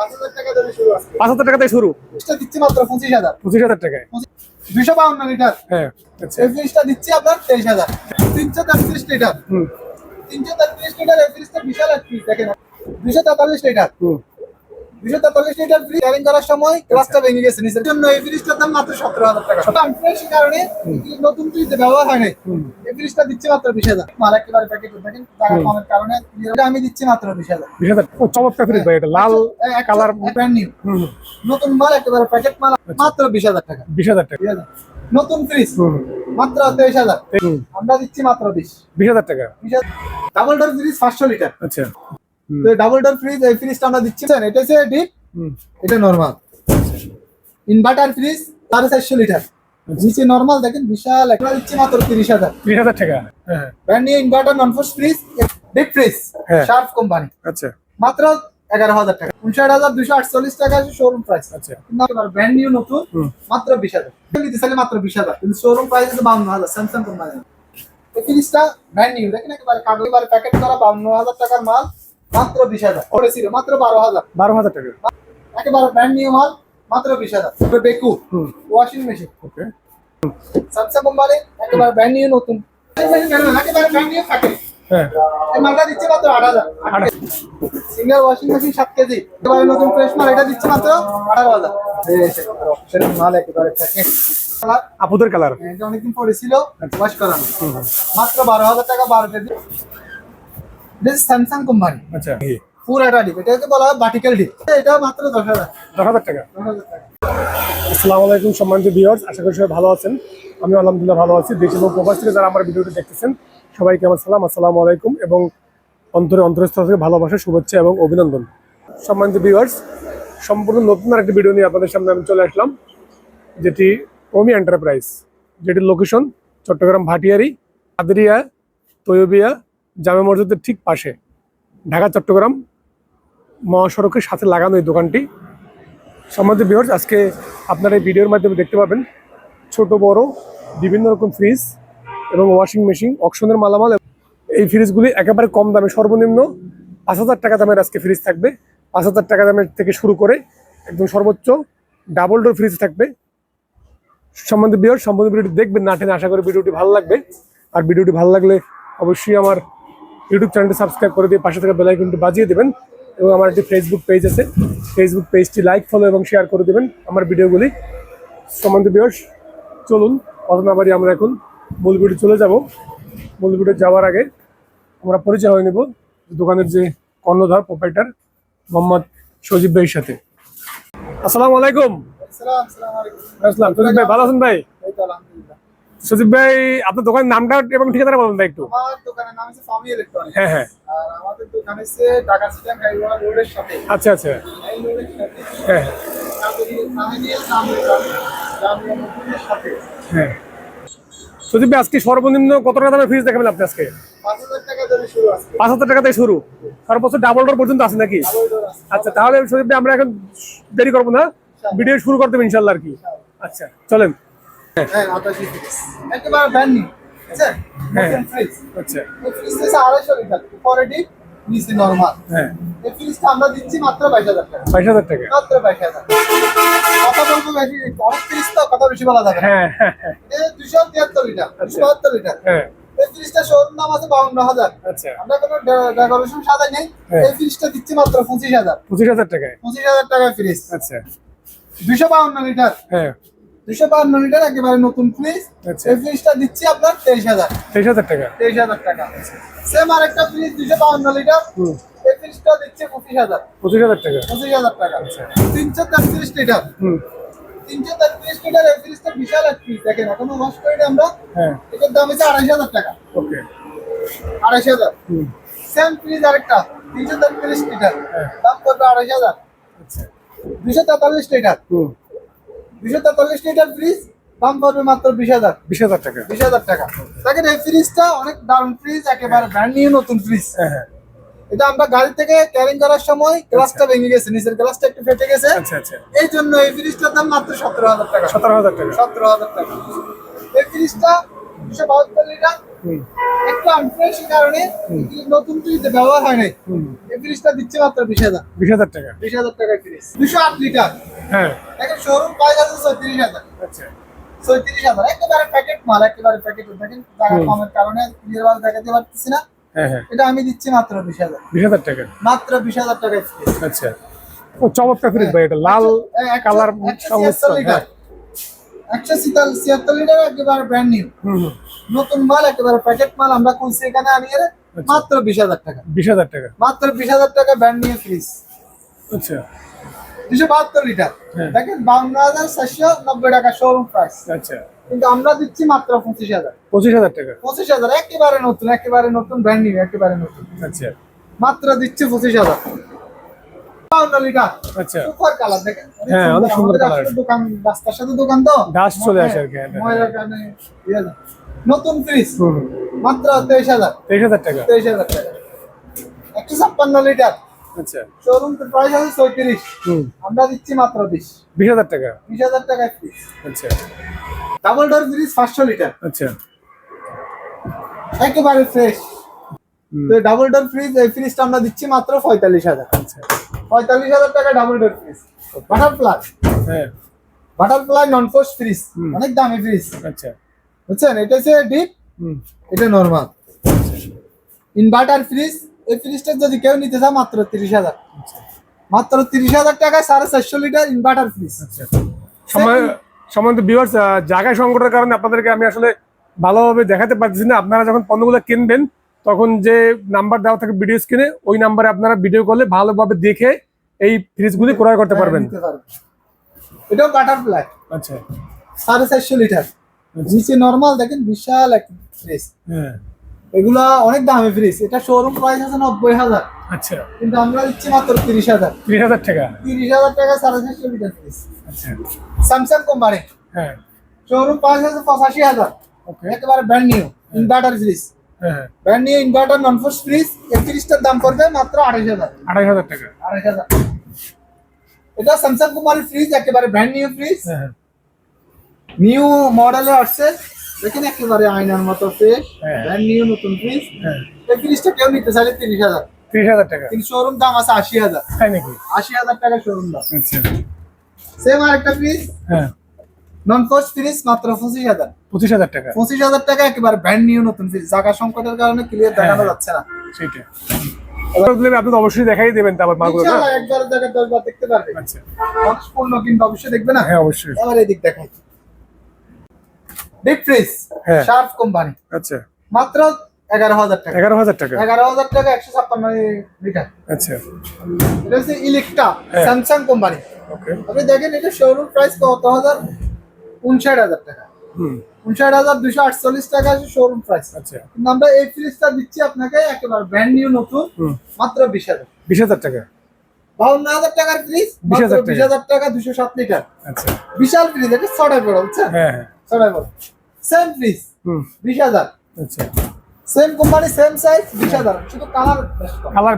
পাঁচ হাজার টাকা থেকে শুরু দিচ্ছি মাত্র পঁচিশ হাজার। পঁচিশ হাজার টাকায়? দুশো বাউন্ন লিটার। হ্যাঁ আচ্ছা। এই ফ্রিজটা দিচ্ছি আপনার তেইশ হাজার। তিনশো তেত্রিশ লিটার। হুম। তিনশো তেত্রিশ লিটার এই ফ্রিজটা বিশাল এক ফ্রিজ দেখেন। দুশো তেতাল্লিশ লিটার। হুম। দুশো তেতাল্লিশ লিটার ফ্রিজ ক্যারিং করার সময় গ্লাসটা ভেঙে গেছে নিচের জন্য। এই ফ্রিজটার দাম মাত্র সতেরো হাজার টাকা। কারণে নতুন ফ্রিজ ব্যবহার হয় নাই। এই ফ্রিজটা দিচ্ছি মাত্র বিশ হাজার। মাল একেবারে প্যাকেট দেখেন টাকা কমের কারণে আমি দিচ্ছি মাত্র বিশ হাজার। বিশ হাজার। চমৎকার ফ্রিজ ভাই এটা লাল কালার। ব্র্যান্ড নিউ নতুন মাল একেবারে প্যাকেট মাল মাত্র বিশ হাজার টাকা। বিশ হাজার টাকা? নতুন ফ্রিজ মাত্র তেইশ হাজার। আমরা দিচ্ছি মাত্র বিশ। বিশ হাজার টাকা। ডাবল ডোর ফ্রিজ পাঁচশো লিটার আচ্ছা। তো ডাবল ডোর ফ্রিজ এই ফ্রিজটা আমরা দিচ্ছি এটা হচ্ছে ডিপ এটা নর্মাল ইনভার্টার ফ্রিজ সাড়ে চারশো লিটার নিচে নর্মাল দেখেন বিশাল একটা। দিচ্ছি মাত্র তিরিশ হাজার। বিশ হাজার টাকা। Brand new inverter non frost fridge deep fridge. Sharp company আচ্ছা। মাত্র এগারো হাজার টাকা। উনষাট হাজার দুশো আটচল্লিশ টাকা শোরুম প্রাইস আচ্ছা। ব্র্যান্ড নিউ নতুন মাত্র বিশ হাজার। নিতে চাইলে মাত্র বিশ হাজার। কিন্তু শোরুম প্রাইস হচ্ছে বাউন্ন হাজার স্যামসাং কোম্পানি এই ফ্রিজটা ব্র্যান্ড নিউ দেখেন একেবারে কাগজ প্যাকেট করা বাউন্ন হাজার টাকার মাল। মাত্র বিশ হাজার। করেছিল মাত্র বারো হাজার। বারো হাজার টাকা। একেবারে ব্র্যান্ড নিউ মাল মাত্র বিশ হাজার। Beko washing machine okay Samsung company একেবারে ব্র্যান্ড নিউ নতুন। একেবারে ব্র্যান্ড নিউ প্যাকেট হ্যাঁ। মালটা দিচ্ছে মাত্র আট হাজার। আট সিঙ্গেল ওয়াশিং মেশিন সাত কেজি। একেবারে নতুন ফ্রেশ মাল এটা দিচ্ছে মাত্র আঠারো হাজার। মাল একেবারে আপুদের কালার অনেকদিন পরে ছিল ওয়াশ করানো। মাত্র বারো হাজার টাকা বারো কেজি। স্যামসাং কোম্পানি আচ্ছা। পুরো এটা ডিপ এটা হচ্ছে বলা হয় বাটিক্যাল ডিপ এটা মাত্র দশ হাজার। দশ হাজার টাকা। দশ হাজার টাকা। আসসালামু আলাইকুম সম্মানিত ভিউয়ার্স আশা করি সবাই ভালো আছেন। আমি আলহামদুলিল্লাহ ভালো আছি। দেশ এবং প্রবাস থেকে যারা আমার ভিডিওটি দেখতেছেন সবাইকে আমার সালাম আসসালামু আলাইকুম এবং অন্তরে অন্তরস্থল থেকে ভালোবাসা শুভেচ্ছা এবং অভিনন্দন। সম্মানিত ভিউয়ার্স সম্পূর্ণ নতুন আরেকটি ভিডিও নিয়ে আপনাদের সামনে আমি চলে আসলাম যেটি ওমি এন্টারপ্রাইজ যেটির লোকেশন চট্টগ্রাম ভাটিয়ারি আদরিয়া তৈয়বিয়া জামে মসজিদের ঠিক পাশে ঢাকা, চট্টগ্রাম মহাসড়কের সাথে লাগানো এই দোকানটি। সম্বন্ধে ভিউয়ার্স আজকে আপনারা এই ভিডিওর মাধ্যমে দেখতে পাবেন ছোট, বড়, বিভিন্ন রকম ফ্রিজ এবং ওয়াশিং মেশিন অকশনের মালামাল এই ফ্রিজগুলি একেবারে কম দামে সর্বনিম্ন পাঁচ হাজার টাকা দামের আজকে ফ্রিজ থাকবে। পাঁচ হাজার টাকা দামের থেকে শুরু করে একদম সর্বোচ্চ ডাবল ডোর ফ্রিজ থাকবে। সম্বন্ধে বিয়ার সম্বন্ধে ভিডিওটি দেখবেন না টেনে, আশা করি ভিডিওটি ভালো লাগবে। আর ভিডিওটি ভালো লাগলে অবশ্যই আমার ইউটিউব চ্যানেলটি সাবস্ক্রাইব করে দিয়ে পাশে থাকা বেলাইকনটি বাজিয়ে দেবেন এবং আমার একটি ফেসবুক পেজ আছে। ফেসবুক পেজটি লাইক ফলো এবং শেয়ার করে দেবেন আমার ভিডিওগুলি। সম্বন্ধে বিয়স চলুন কথা না বাড়ি আমরা এখন মূল ভিডিও চলে যাব। মূল ভিডিও যাওয়ার আগে আমরা পরিচয় হয়ে নেব দোকানের যে কর্ণধার প্রোপাইটার মোহাম্মদ সজীব ভাইয়ের সাথে। আসসালামু আলাইকুম। আসসালাম ভাই ভালো আছেন ভাই? সজীব ভাই আপনার দোকানের নামটা এবং ঠিকানাটা বলুন ভাই একটু। আমার দোকানের নাম হচ্ছে ফার্মি ইলেকট্রনিক্স হ্যাঁ হ্যাঁ। আর আমাদের দোকান হচ্ছে ঢাকা সিটাং গাইওয়ালা রোডের সাথে। আচ্ছা আচ্ছা। হ্যাঁ হ্যাঁ। সজীব ভাই আজকে সর্বনিম্ন কত টাকা দামের ফ্রিজ দেখাবেন আপনি আজকে? পাঁচ হাজার টাকা থেকে শুরু। সর্বোচ্চ ডাবল ডোর পর্যন্ত আছে নাকি? আচ্ছা তাহলে সজীব ভাই আমরা এখন দেরি করব না। ভিডিও শুরু করতে হবে ইনশাল্লাহ আর কি। আচ্ছা চলেন। হ্যাঁ আটাশি একেবারে নিউ হ্যাঁ। ফ্রিজ আচ্ছা। ফ্রিজ হচ্ছে আড়াইশো লিটার। উপরে ডিপ নিচে নর্মাল হ্যাঁ। এই ফ্রিজটা আমরা দিচ্ছি মাত্র বাইশ হাজার টাকা। বাইশ হাজার টাকা। মাত্র বাইশ হাজার। কথা বলব বেশি অনেক ফ্রিজ তো কথা বেশি বলা যাবে হ্যাঁ হ্যাঁ হ্যাঁ। এটা দুশো তিয়াত্তর লিটার দুশো বাহাত্তর লিটার। হ্যাঁ। এই ফ্রিজটা শোরুম দাম আছে বাউন্ন হাজার। আচ্ছা। আমরা কোনো ডেকোরেশন সাজাই নেই। হ্যাঁ। এই ফ্রিজটা দিচ্ছি মাত্র পঁচিশ হাজার। পঁচিশ হাজার টাকায়। পঁচিশ হাজার ফ্রিজ আচ্ছা। দুশো বাউন্ন লিটার। হ্যাঁ। দুশো বাউন্ন লিটার একেবারে নতুন ফ্রিজ আচ্ছা। এই ফ্রিজটা দিচ্ছি আপনার তেইশ হাজার। তেইশ হাজার টাকা। তেইশ হাজার টাকা। সেম আরেকটা ফ্রিজ দুশো বাউন্ন লিটার। এই ফ্রিজটা দিচ্ছে পঁচিশ হাজার। পঁচিশ হাজার টাকা। পঁচিশ হাজার টাকা। আচ্ছা। তিনশো তেত্রিশ লিটার। হুম। তিনশো তেত্রিশ লিটার এই ফ্রিজটা বিশাল এক ফ্রিজ দেখেন এখনও ওয়াশ করি আমরা। হ্যাঁ। এটার দাম হচ্ছে আড়াইশ হাজার টাকা। ওকে। আড়াইশ হাজার। হুম। সেম ফ্রিজ আরেকটা তিনশো তেত্রিশ লিটার। হ্যাঁ। দাম পড়বে আড়াইশ হাজার। আচ্ছা। দুশো তেতাল্লিশ লিটার। হুম। দুশো তেতাল্লিশ লিটার ফ্রিজ দাম পড়বে মাত্র বিশ হাজার। বিশ হাজার টাকা। বিশ হাজার টাকা। দেখেন এই ফ্রিজটা অনেক দারুণ ফ্রিজ একেবারে ব্র্যান্ড নিউ নতুন ফ্রিজ হ্যাঁ হ্যাঁ। এটা আমরা গাড়ি থেকে ক্যারিং করার সময় গ্লাসটা ভেঙে গেছে নিচের গ্লাসটা একটু ফেটে গেছে। আচ্ছা আচ্ছা। এই জন্য এই ফ্রিজটার দাম মাত্র সতেরো হাজার টাকা। সতেরো হাজার টাকা। সতেরো হাজার টাকা। এই ফ্রিজটা দুশো বাহাত্তর লিটার। একটু আনফ্রেশ কারণে নতুন ফ্রিজ ব্যবহার হয় নাই। ফ্রিজটা দিচ্ছে মাত্র বিশ হাজার। বিশ হাজার টাকা। বিশ হাজার টাকায় ফ্রিজ দুশো আট লিটার হ্যাঁ। শোরুম ছত্রিশ হাজার। আচ্ছা। ছত্রিশ হাজার। একেবারে প্যাকেট মাল একেবারে প্যাকেট দেখেন টাকা কমের কারণে ভাবে দেখাতে পারতেছি না হ্যাঁ হ্যাঁ। এটা আমি দিচ্ছি মাত্র বিশ হাজার। বিশ হাজার টাকা। মাত্র বিশ হাজার ফ্রিজ আচ্ছা। ও চমৎকার ফ্রিজ ভাই এটা লাল কালার হ্যাঁ। একশো ছিয়াত্তর লিটার একেবারে ব্র্যান্ড নিউ নতুন মাল একেবারে প্যাকেট মাল আমরা খুলছি এখানে আনিয়ে। মাত্র বিশ হাজার টাকা। বিশ হাজার টাকা। মাত্র বিশ হাজার টাকা ব্র্যান্ড নিউ ফ্রিজ। আচ্ছা। দুশো বাহাত্তর লিটার। হ্যাঁ। দেখেন বাউন্ন হাজার চারশো নব্বই টাকা শোরুম প্রাইস আচ্ছা। কিন্তু আমরা দিচ্ছি মাত্র পঁচিশ হাজার। পঁচিশ হাজার টাকা। পঁচিশ হাজার একেবারে নতুন একেবারে নতুন ব্র্যান্ড নিউ একেবারে নতুন। আচ্ছা। মাত্র দিচ্ছে পঁচিশ হাজার। বাউন্ন লিটার। আচ্ছা। সুপার কালার দেখেন। হ্যাঁ, অনেক সুন্দর colour। দোকান রাস্তার সাথে দোকান তো? Dust চলে আসে আর কি, হ্যাঁ, কারণে ইয়ে। নতুন ফ্রিজ। মাত্র তেইশ হাজার। তেইশ হাজার টাকা? তেইশ হাজার টাকা। একশো ছাপ্পান্ন লিটার। আচ্ছা। শোরুম প্রাইস আছে চৌত্রিশ আমরা দিচ্ছি মাত্র বিশ। বিশ হাজার টাকা? বিশ হাজার আচ্ছা। ডাবল ডোর ফ্রিজ পাঁচশো লিটার। আচ্ছা। একেবারে ফ্রেশ তো ডাবল ডোর ফ্রিজ এই ফ্রিজটা আমরা দিচ্ছি মাত্র পঁয়তাল্লিশ হাজার। আচ্ছা। পঁয়তাল্লিশ হাজার টাকা double door fridge butter butterfly হ্যাঁ। বাটারফ্লাই নন ফোর্স ফ্রিজ অনেক দামি ফ্রিজ আচ্ছা। বুঝছেন? এটা হচ্ছে ডিপ এটা নর্মাল ইনভার্টার ফ্রিজ এই ফ্রিজটা যদি কেউ নিতে চায় মাত্র তিরিশ হাজার। আচ্ছা। মাত্র তিরিশ হাজার টাকায় সাড়ে চারশো লিটার ইনভার্টার ফ্রিজ আচ্ছা। সময় সম্বন্ধে ভিউয়ার্স জায়গায় সংকটের কারণে আপনাদেরকে আমি আসলে ভালোভাবে দেখাতে পারতেছি না। আপনারা যখন পণ্যগুলো কিনবেন তখন যে নাম্বার দেওয়া থাকে ভিডিও স্ক্রিনে ওই নাম্বারে আপনারা ভিডিও করলে ভালোভাবে দেখে এই ফ্রিজগুলি ক্রয় করতে পারবেন। নিতে পারবেন। এটাও বাটারফ্লাই আচ্ছা। সাড়ে চারশো লিটার নিচে নর্মাল দেখেন বিশাল এক ফ্রিজ হ্যাঁ। এগুলা অনেক দামি ফ্রিজ এটা শোরুম প্রাইস আছে নব্বই হাজার। আচ্ছা। কিন্তু আমরা দিচ্ছি মাত্র তিরিশ হাজার। ত্রিশ হাজার টাকা? তিরিশ হাজার টাকা সাড়ে চারশো লিটার ফ্রিজ আচ্ছা। স্যামসাং কোম্পানি হ্যাঁ। শোরুম প্রাইস আছে পঁচাশি হাজার। ওকে একেবারে ব্র্যান্ড নিউ ইনভার্টার ফ্রিজ হ্যাঁ brand new inverter non frost fridge এই ফ্রিজটার দাম পড়বে মাত্র আড়াইশ হাজার। আড়াই হাজার টাকা। আড়াইশ হাজার। এটা স্যামসাং কোম্পানির ফ্রিজ একেবারে ব্র্যান্ড নিউ ফ্রিজ হ্যাঁ হ্যাঁ। নিউ মডেলে আসছে। দেখেন একেবারে আয়নার মতো ফ্রেশ হ্যাঁ। ব্র্যান্ড নিউ নতুন ফ্রিজ হ্যাঁ। এই ফ্রিজটা কেউ নিতে চাইলে তিরিশ হাজার। ত্রিশ হাজার টাকা। কিন্তু শোরুম দাম আছে আশি হাজার। তাই নাকি? আশি হাজার টাকা শোরুম দাম। আচ্ছা। সেম আর একটা ফ্রিজ হ্যাঁ। নন কোর্স ফ্রিজ মাত্র পঁচিশ হাজার। পঁচিশ হাজার টাকা। পঁচিশ হাজার টাকা একেবারে ব্র্যান্ড নিউ নতুন ফ্রিজ জায়গা সংকটের কারণে ক্লিয়ার দেখানো হ্যাঁ। যাচ্ছে না। সেইটা আপনি অবশ্যই দেখাই দেবেন তারপর একবার দশবার দেখতে পারবে। আচ্ছা। মানুষ পূর্ণ কিন্তু অবশ্যই দেখবে না? হ্যাঁ অবশ্যই। এবার এদিক দেখাই। ডিপ ফ্রিজ হ্যাঁ। শার্প কোম্পানি আচ্ছা। মাত্র এগারো হাজার টাকা। এগারো হাজার টাকা। এগারো হাজার টাকা একশো ছাপ্পান্ন লিটার। আচ্ছা। এটা হচ্ছে ইলেকট্রা হ্যাঁ। স্যামসাং কোম্পানি আপনি দেখেন এটা শোরুম প্রাইস কত? হাজার উনষাট হাজার টাকা। হুম। উনষাট হাজার দুশো আটচল্লিশ টাকা আছে শোরুম প্রাইস আচ্ছা। কিন্তু আমরা এই ফ্রিজটা দিচ্ছি আপনাকে একেবারে ব্র্যান্ড নিউ নতুন মাত্র বিশ হাজার। বিশ হাজার টাকা। বাউন্ন হাজার টাকার ফ্রিজ 20,000 বিশ হাজার টাকা দুশো সাত লিটার। আচ্ছা। বিশাল ফ্রিজ এটা ছটায় বড় বুঝছেন? হ্যাঁ। হ্যাঁ ছটায় বড় সেম ফ্রিজ বিশ হাজার। আচ্ছা। সেম কোম্পানি সেম সাইজ বিশ হাজার। শুধু কালার কালার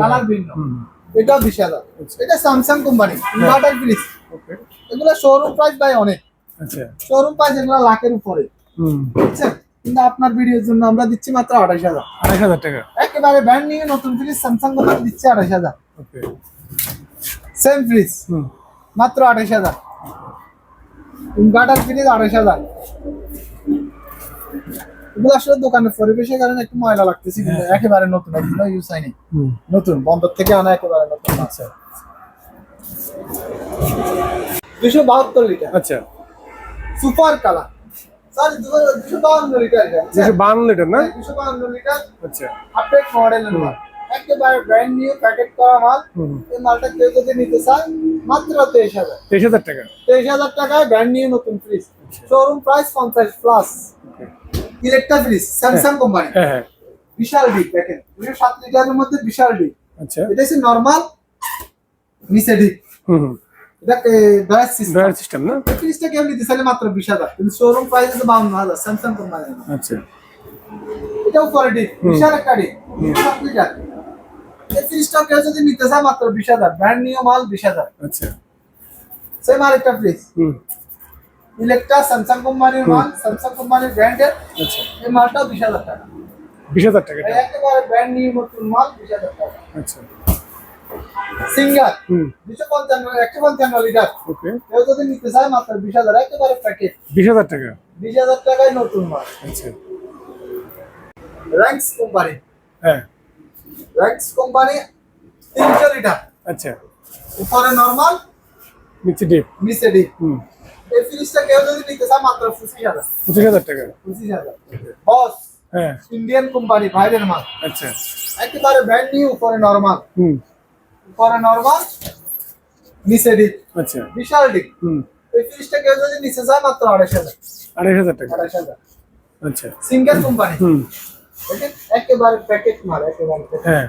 কালার ভিন্ন হুম। এটাও বিশ হাজার। আচ্ছা। এটা Samsung company inverter fridge okay এগুলো শোরুম প্রাইস ভাই অনেক। আচ্ছা। শোরুম প্রাইস এগুলো লাখের উপরে। হুম। বুঝছেন? কিন্তু আপনার ভিডিওর জন্য আমরা দিচ্ছি মাত্র আঠাশ হাজার। আড়াই হাজার টাকা। একেবারে ব্র্যান্ড নিউ নতুন ফ্রিজ স্যামসাং কোম্পানি দিচ্ছে আঠাশ হাজার। সেম ফ্রিজ হুম। মাত্র আঠাশ হাজার। ইনভার্টার ফ্রিজ আঠাশ হাজার। এগুলো আসলে দোকানের পরিবেশের কারণে একটু ময়লা লাগতেছে কিন্তু একেবারে নতুন এগুলো ইউজ হয়নি। নতুন বন্দর থেকে আনা একেবারে নতুন আচ্ছা দুশো বাহাত্তর লিটার আচ্ছা। সুপার কালার সরি দুশো বাহান্ন লিটার দুশো বান্ন লিটার না? দুশো বাহান্ন লিটার আচ্ছা। আপডেট মডেলের মাল একেবারে ব্র্যান্ড নিউ প্যাকেট করা মাল। এই মালটা কেউ যদি নিতে চায় মাত্র তেইশ হাজার। তেইশ হাজার টাকা। তেইশ হাজার টাকায় ব্র্যান্ড নিউ নতুন ফ্রিজ শোরুম প্রাইস পঞ্চাশ plus Electra fridge Samsung company বিশাল ডিপ দেখেন। দুশো সাত লিটারের মধ্যে বিশাল ডিপ আচ্ছা। এটা হচ্ছে নর্মাল নিচে ডিপ এটা ডয়ার সিস্টেম ড্রয়ার সিস্টেম না? ফ্রিজটা কেউ নিতে চাইলে মাত্র বিশ হাজার। কিন্তু শোরুম প্রাইস আছে বাউন্ন হাজার স্যামসাং কোম্পানি আচ্ছা। এটাও পরে ডিপ বিশাল একটা ডিপ সাত লিটার। এই ফ্রিজটা কেউ যদি নিতে চায় মাত্র বিশ হাজার। ব্র্যান্ড নিউ মাল বিশ হাজার। আচ্ছা। সেম আরেকটা ফ্রিজ হুম। ইলেকট্রা স্যামসাং কোম্পানির মাল স্যামসাং কোম্পানির ব্র্যান্ডের আচ্ছা। এই মালটাও বিশ হাজার টাকা। বিশ হাজার টাকা একেবারে ব্র্যান্ড নিউ নতুন মাল বিশ হাজার টাকা। আচ্ছা। সিঙ্গার হুম। দুশো পঞ্চান্ন একশো পঞ্চান্ন লিটার কেউ যদি নিতে চায় মাত্র বিশ হাজার একেবারে প্যাকেট বিশ হাজার টাকা। বিশ হাজার টাকায় নতুন মাল। আচ্ছা। র্যাঙ্কস কোম্পানি হ্যাঁ। র্যাঙ্কস কোম্পানি তিনশো লিটার আচ্ছা। উপরে নর্মাল নিচে ডিপ নিচে ডিপ হুম। এই ফ্রিজটা কেউ যদি নিতে চায় মাত্র পঁচিশ হাজার। পঁচিশ হাজার টাকা। পঁচিশ হাজার। বস হ্যাঁ। ইন্ডিয়ান কোম্পানি বাইরের মাল। আচ্ছা। একেবারে ব্র্যান্ড নিউ উপরে নর্মাল হুম। উপরে নর্মাল নিচে ডিপ আচ্ছা। বিশাল ডিপ হুম। এই ফ্রিজটা কেউ যদি মাত্র আড়াইশ হাজার। আড়াইশ হাজার টাকা। আড়াইশ হাজার। আচ্ছা। সিঙ্গেল কোম্পানি হুম। একেবারে প্যাকেট মাল একেবারে হ্যাঁ।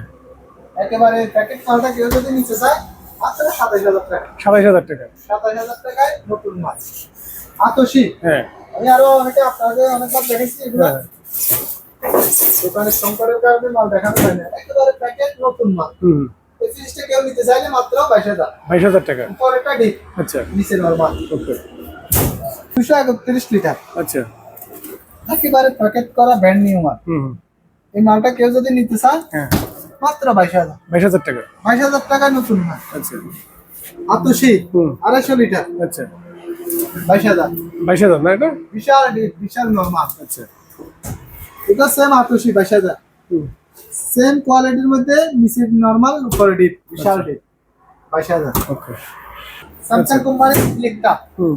একেবারে প্যাকেট মালটা কেউ যদি নিতে চায় মাত্র সাতাইশ হাজার টাকা। সাতাইশ হাজার টাকা। সাতাইশ হাজার টাকায় নতুন মাল। আতসি। হ্যাঁ। আমি আরও অনেকে আপনাকে অনেকবার দেখেছি এগুলো। হ্যাঁ। সংকটের কারণে মাল দেখানো যায় না। একেবারে প্যাকেট নতুন মাল। হুম। এই ফ্রিজটা কেউ নিতে চাইলে মাত্র বাইশ হাজার। বাইশ হাজার টাকা। পরেরটা ডিপ আচ্ছা। নিচে নর্মাল ওকে। দুশো একত্রিশ লিটার। আচ্ছা। একেবারে প্যাকেট করা ব্র্যান্ড নিউ মাল। হুম। এই মালটা কেউ যদি নিতে চায় হ্যাঁ। মাত্র বাইশ হাজার। বাইশ হাজার টাকা। বাইশ হাজার টাকায় নতুন মাল আচ্ছা। আতসি। আড়াইশো লিটার। আচ্ছা। বাইশ হাজার। বাইশ হাজার না এটা? বিশাল বিশাল নর্মাল আচ্ছা। এটা সেম আতসি বাইশ হাজার। সেম কোয়ালিটির মধ্যে নিচে নর্মাল উপরে ডিপ বিশাল ডিপ বাইশ হাজার। ওকে স্যামসাং কোম্পানির ক্লিকটা হুম।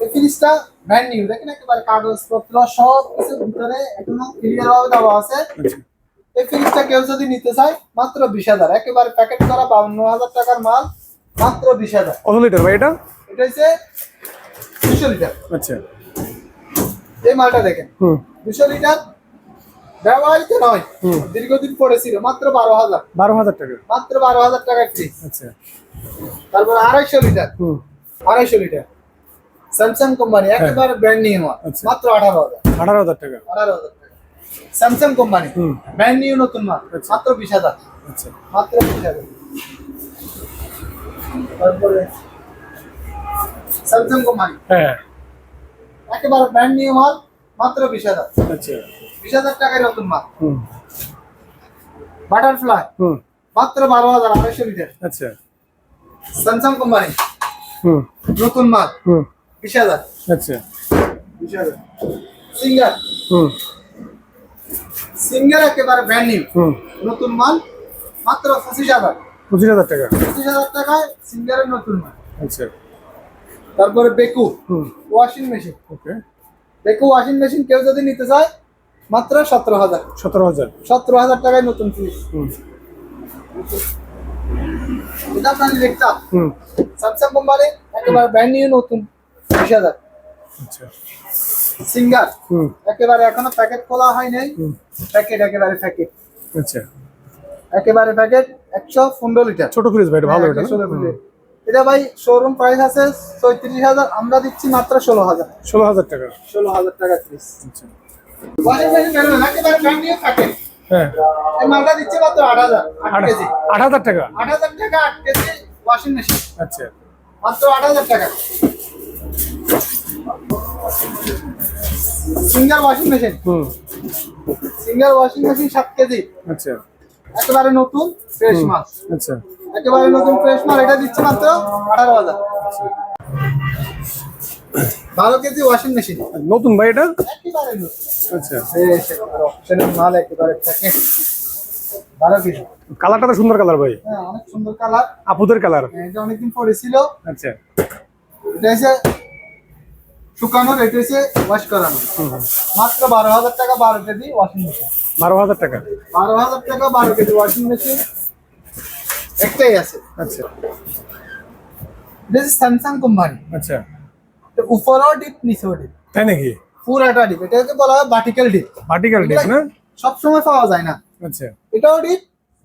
এই ফ্রিজটা ব্র্যান্ড নিউ দেখেন একেবারে কাগজপত্র সব কিছু ভিতরে এখনও ক্লিয়ার ভাবে দেওয়া আছে। আচ্ছা। এই ফ্রিজটা কেউ যদি নিতে চায় মাত্র বিশ হাজার। একেবারে প্যাকেট করা বাউন্ন হাজার টাকার মাল মাত্র বিশ হাজার। কত লিটার ভাই এটা? এটা হচ্ছে দুশো লিটার আচ্ছা। এই মালটা দেখেন। হুম। দুশো লিটার ব্যবহারিত নয়। দীর্ঘদিন পড়েছিল মাত্র বারো হাজার। বারো হাজার টাকা। মাত্র বারো হাজার টাকার ফ্রিজ আচ্ছা। তারপর আড়াইশো লিটার হুম। আড়াইশো লিটার স্যামসাং কোম্পানি একেবারে ব্র্যান্ড নিউ আচ্ছা। মাত্র আঠারো হাজার। আঠারো হাজার টাকা। আঠারো হাজার টাকা। স্যামসাং কোম্পানি ব্র্যান্ড নিউ নতুন মাল আচ্ছা। মাত্র বিশ হাজার। আচ্ছা। মাত্র বিশ হাজার। তারপরে স্যামসাং কোম্পানি হ্যাঁ। একেবারে ব্র্যান্ড নিউ মাল মাত্র বিশ হাজার। আচ্ছা। বিশ হাজার টাকায় নতুন মাল। হুম। বাটারফ্লাই হুম। মাত্র বারো হাজার আড়াইশো লিটার। আচ্ছা। স্যামসাং কোম্পানি হুম। নতুন মাল। হুম। বিশ হাজার আচ্ছা। বিশ হাজার সিঙ্গার। হুম। সিঙ্গার একেবারে ব্র্যান্ড নিউ হুম। নতুন মাল মাত্র পঁচিশ হাজার। পঁচিশ হাজার টাকা। পঁচিশ হাজার টাকায় সিঙ্গারের নতুন মাল। আচ্ছা। তারপরে Beko. Washing machine. Okay. Beko washing machine কেউ যদি নিতে চায় মাত্র সতেরো হাজার। সতেরো হাজার। সতেরো হাজার টাকায় নতুন ফ্রিজ হুম। এটা আপনার ইলেকট্রা হুম। স্যামসাং কোম্পানি একেবারে ব্র্যান্ড নিউ নতুন। বিশ হাজার। আচ্ছা। সিঙ্গার। একেবারে এখনও প্যাকেট খোলা হয় নাই। প্যাকেট একেবারে প্যাকেট। আচ্ছা। একেবারে প্যাকেট একশো পনেরো লিটার। ছোট ফ্রিজ ভাই এটা ভালো এটা হ্যাঁ, না? 116 লিটার। এটা ভাই শোরুম প্রাইস আছে চৌত্রিশ হাজার আমরা দিচ্ছি মাত্র ষোলো হাজার। ষোলো হাজার টাকা। ষোলো হাজার টাকা ফ্রিজ আচ্ছা। হ্যাঁ। মালটা দিচ্ছি মাত্র আট হাজার আট কেজি। আট হাজার টাকা? আট হাজার টাকা আট কেজি ওয়াশিং মেশিন আচ্ছা। মাত্র আট হাজার টাকা। সিঙ্গার ওয়াশিং মেশিন হুম। সিঙ্গার ওয়াশিং মেশিন সাত কেজি আচ্ছা। একেবারে নতুন ফ্রেশ মাল। আচ্ছা। একেবারে নতুন ফ্রেশ মাল। এটা দিচ্ছে মাত্র আঠারো হাজার। বারো কেজি ওয়াশিং মেশিন নতুন ভাই এটা? একেবারে নতুন। আচ্ছা। অপশনের মাল একেবারে প্যাকেট বারো কেজি কালারটা তো সুন্দর কালার ভাই। হ্যাঁ অনেক সুন্দর কালার। আপুদের কালার। এটা অনেকদিন পরে ছিল। আচ্ছা। এটা শুকানোর এটা হচ্ছে ওয়াশ করানো। মাত্র বারো হাজার টাকা বারো কেজি ওয়াশিং মেশিন বারো হাজার টাকা? বারো হাজার টাকা বারো কেজি ওয়াশিং মেশিন একটাই আছে। আচ্ছা। দিস স্যামসাং কোম্পানি আচ্ছা। উপরেও ডিপ নিচেও ডিপ তাই নাকি? পুরাটা ডিপ এটাকে বলা হয় ডিপ ভার্টিক্যাল ডিপ না? পাওয়া যায় না। আচ্ছা। এটাও ডিপ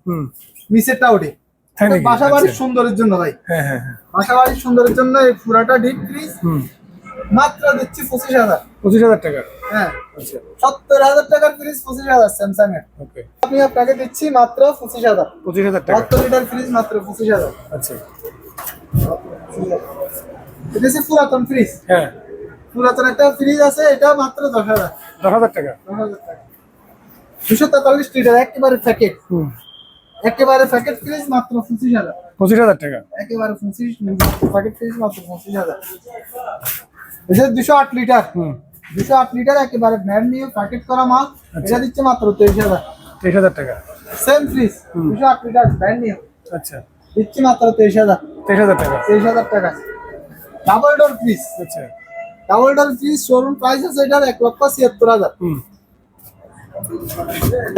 হুম। নিচেরটাও ডিপ তাই নাকি? বাসা বাড়ির আচ্ছা। সুন্দরের জন্য ভাই। হ্যাঁ হ্যাঁ হ্যাঁ। বাসা বাড়ির সুন্দরের জন্য এই পুরাটা ডিপ ফ্রিজ হুম। মাত্র দিচ্ছি পঁচিশ হাজার। পঁচিশ হাজার টাকা। হ্যাঁ। আচ্ছা। সত্তর হাজার টাকার ফ্রিজ পঁচিশ হাজার স্যামসাং এর ওকে আমি আপনাকে দিচ্ছি মাত্র পঁচিশ হাজার। পঁচিশ হাজার টাকা। বাহাত্তর লিটার ফ্রিজ মাত্র পঁচিশ হাজার। আচ্ছা। এটা হচ্ছে পুরাতন ফ্রিজ হ্যাঁ। পুরাতন একটা ফ্রিজ আছে এটা মাত্র দশ হাজার। দশ হাজার টাকা। দশ হাজার টাকা। দুশো তেতাল্লিশ লিটার একেবারে প্যাকেট হুম। একেবারে প্যাকেট ফ্রিজ মাত্র পঁচিশ হাজার। পঁচিশ হাজার টাকা। একেবারে পঁচিশ প্যাকেট ফ্রিজ মাত্র পঁচিশ হাজার। এটা দুশো আট লিটার। হুম। দুশো আট লিটার একেবারে ব্র্যান্ড নিউ প্যাকেট করা মাল। এটা দিচ্ছে মাত্র তেইশ হাজার তেইশ হাজার টাকা। সেম ফ্রিজ দুশো আট লিটার ব্র্যান্ড নিউ আচ্ছা। দিচ্ছি মাত্র তেইশ হাজার। তেইশ হাজার টাকা। তেইশ হাজার টাকা। ডাবল ডোর ফ্রিজ আচ্ছা। Double door fridge showroom price আছে এটার এক লক্ষ ছিয়াত্তর হাজার। হুম।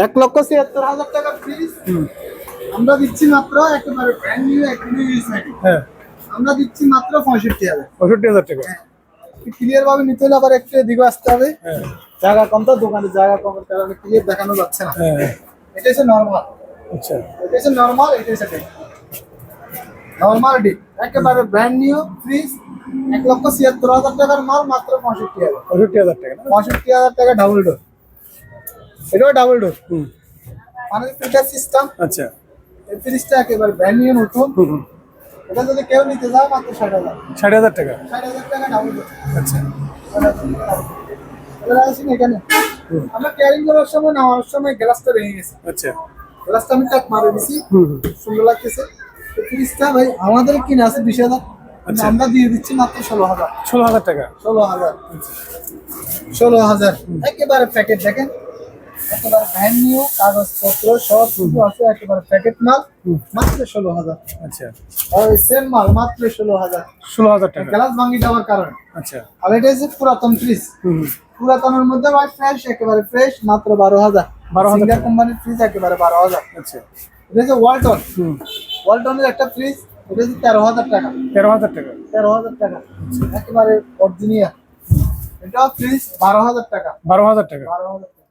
এক লক্ষ ছিয়াত্তর হাজার টাকা ফ্রিজ আমরা দিচ্ছি মাত্র একেবারে ব্র্যান্ড নিউ হ্যাঁ। আমরা দিচ্ছি মাত্র পঁয়ষট্টি হাজার। পঁয়ষট্টি হাজার টাকা। ক্লিয়ার ভাবে নিতে হলে আবার একটু এদিকে আসতে হবে। হ্যাঁ। জায়গা কম তো দোকানে জায়গা কমের কারণে ক্লিয়ার দেখানো যাচ্ছে না। হ্যাঁ। এটা হচ্ছে নর্মাল আচ্ছা। এটা হচ্ছে নর্মাল এটা হচ্ছে নর্মাল ডিপ একেবারে ব্র্যান্ড নিউ ফ্রিজ এক লক্ষ ছিয়াত্তর হাজার টাকার মাল মাত্র পঁয়ষট্টি হাজার। পঁয়ষট্টি হাজার টাকা পঁয়ষট্টি হাজার টাকা ডাবল ডোর এটাও ডাবল ডোর মানে ফিল্টার সিস্টেম আচ্ছা। এই ফ্রিজটা একেবারে ব্র্যান্ড নিউ নতুন। এটা যদি কেউ নিতে মাত্র ষাট হাজার। ষাট হাজার টাকা? ষাট হাজার টাকা ডাবল আচ্ছা। এবার আসেন এখানে। আমরা ক্যারিং করার সময় নেওয়ার সময় গ্লাসটা ভেঙে গেছে। আচ্ছা। গ্লাসটা আমি টাক মারে দিছি। হুম হুম। সুন্দর লাগতেছে। ফ্রিজটা ভাই আমাদের কিনে আছে বিশ হাজার। কিন্তু আচ্ছা। আমরা দিয়ে দিচ্ছি মাত্র ষোলো হাজার। ষোলো হাজার টাকা? ষোলো হাজার। ষোলো হাজার। একেবারে প্যাকেট দেখেন। একেবারে ব্র্যান্ড নিউ কাগজপত্র সব কিছু আছে একেবারে প্যাকেট মাল মাত্র ষোলো হাজার। আচ্ছা। আর সেম মাল মাত্র ষোলো হাজার। ষোলো হাজার টাকা। গ্লাস ভাঙি যাওয়ার কারণে। আচ্ছা। আর এটা হচ্ছে পুরাতন ফ্রিজ পুরাতনের মধ্যে ভাই ফ্রেশ একেবারে ফ্রেশ মাত্র বারো হাজার। 12,000 সিঙ্গার টাকা। কোম্পানির ফ্রিজ একেবারে বারো হাজার। আচ্ছা। এটা হচ্ছে ওয়ালটন ওয়ালটনের একটা ফ্রিজ এটা হচ্ছে তেরো হাজার টাকা। তেরো হাজার টাকা। তেরো হাজার টাকা। একেবারে অরিজিনিয়াল এটা ফ্রিজ বারো হাজার টাকা। বারো হাজার টাকা। বারো হাজার টাকা।